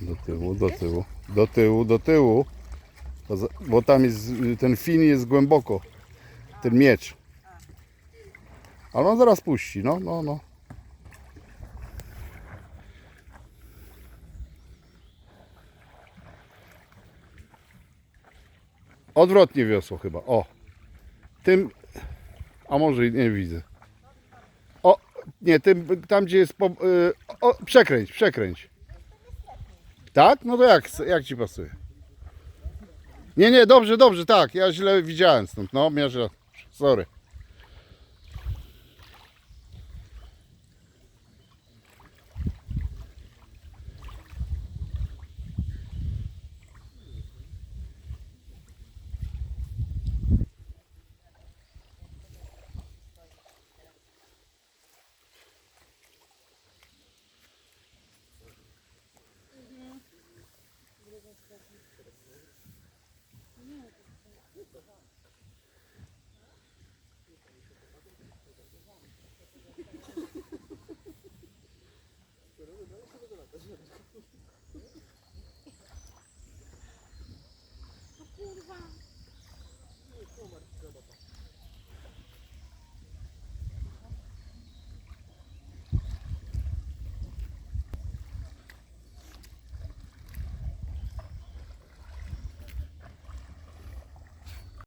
Do tyłu, do tyłu, do tyłu, do tyłu. Bo tam jest, ten fin jest głęboko. Ten miecz. Ale on zaraz puści, no, no, no. Odwrotnie wiosło chyba, o. Tym, a może nie widzę. O, nie, tym, tam gdzie jest, po, y, o, przekręć, przekręć. Tak? No to jak, jak ci pasuje? Nie, nie, dobrze, dobrze, tak. Ja źle widziałem stąd. No, mierzę. Sorry. Ні,